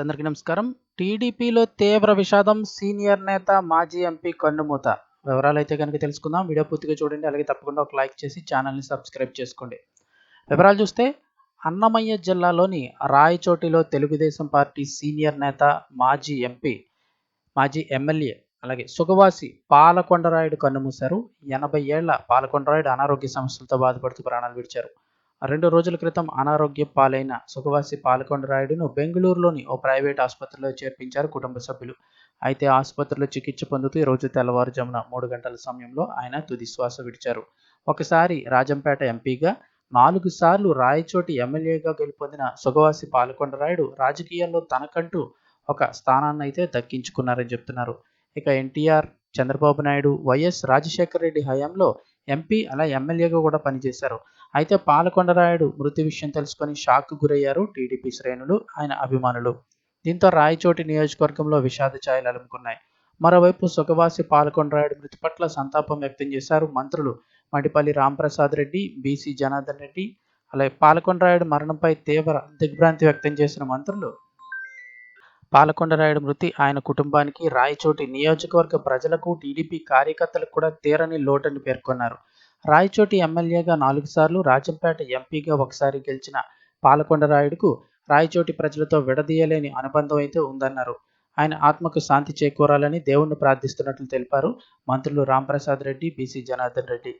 అందరికీ నమస్కారం. టీడీపీలో తీవ్ర విషాదం సీనియర్ నేత మాజీ ఎంపీ కన్నుమూత. వివరాలు అయితే కనుక తెలుసుకుందాం. వీడియో పూర్తిగా చూడండి. అలాగే తప్పకుండా ఒక లైక్ చేసి ఛానల్ని సబ్స్క్రైబ్ చేసుకోండి. వివరాలు చూస్తే అన్నమయ్య జిల్లాలోని రాయచోటిలో తెలుగుదేశం పార్టీ సీనియర్ నేత మాజీ ఎంపీ మాజీ ఎమ్మెల్యే అలాగే సుగవాసి పాలకొండరాయుడు కన్నుమూశారు. ఎనభై ఏళ్ళ పాలకొండరాయుడు అనారోగ్య సమస్యలతో బాధపడుతూ ప్రాణాలు విడిచారు. రెండు రోజుల క్రితం అనారోగ్య పాలైన సుఖవాసి పాలకొండరాయుడును బెంగళూరులోని ఓ ప్రైవేట్ ఆసుపత్రిలో చేర్పించారు కుటుంబ సభ్యులు. అయితే ఆసుపత్రిలో చికిత్స పొందుతూ ఈరోజు రోజు తెల్లవారుజామున మూడు గంటల సమయంలో ఆయన తుది శ్వాస విడిచారు. ఒకసారి రాజంపేట ఎంపీగా నాలుగు సార్లు రాయచోటి ఎమ్మెల్యేగా గెలుపొందిన సుగవాసి పాలకొండరాయుడు రాజకీయాల్లో తనకంటూ ఒక స్థానాన్ని అయితే దక్కించుకున్నారని చెప్తున్నారు. ఇక ఎన్టీఆర్ చంద్రబాబు నాయుడు వైఎస్ రాజశేఖర రెడ్డి హయాంలో ఎంపీ అలా ఎమ్మెల్యేగా కూడా పనిచేశారు. అయితే పాలకొండరాయుడు మృతి విషయం తెలుసుకొని షాక్ గురయ్యారు టీడీపీ శ్రేణులు ఆయన అభిమానులు. దీంతో రాయచోటి నియోజకవర్గంలో విషాద ఛాయలు అలుముకున్నాయి. మరోవైపు సుఖవాసి పాలకొండరాయుడు మృతి పట్ల సంతాపం వ్యక్తం చేశారు మంత్రులు మడిపల్లి రాంప్రసాద్ రెడ్డి బీసీ జనార్దన్ రెడ్డి అలాగే పాలకొండరాయుడు మరణంపై తీవ్ర దిగ్భ్రాంతి వ్యక్తం చేసిన మంత్రులు పాలకొండరాయుడు మృతి ఆయన కుటుంబానికి రాయచోటి నియోజకవర్గ ప్రజలకు టీడీపీ కార్యకర్తలకు కూడా తీరని లోటని పేర్కొన్నారు. రాయచోటి ఎమ్మెల్యేగా నాలుగు సార్లు రాజంపేట ఎంపీగా ఒకసారి గెలిచిన పాలకొండరాయుడుకు రాయచోటి ప్రజలతో విడదీయలేని అనుబంధం అయితే ఉందన్నారు. ఆయన ఆత్మకు శాంతి చేకూరాలని దేవుణ్ణి ప్రార్థిస్తున్నట్లు తెలిపారు. మంత్రులు రాంప్రసాద్ రెడ్డి బీసీ జనార్దన్ రెడ్డి.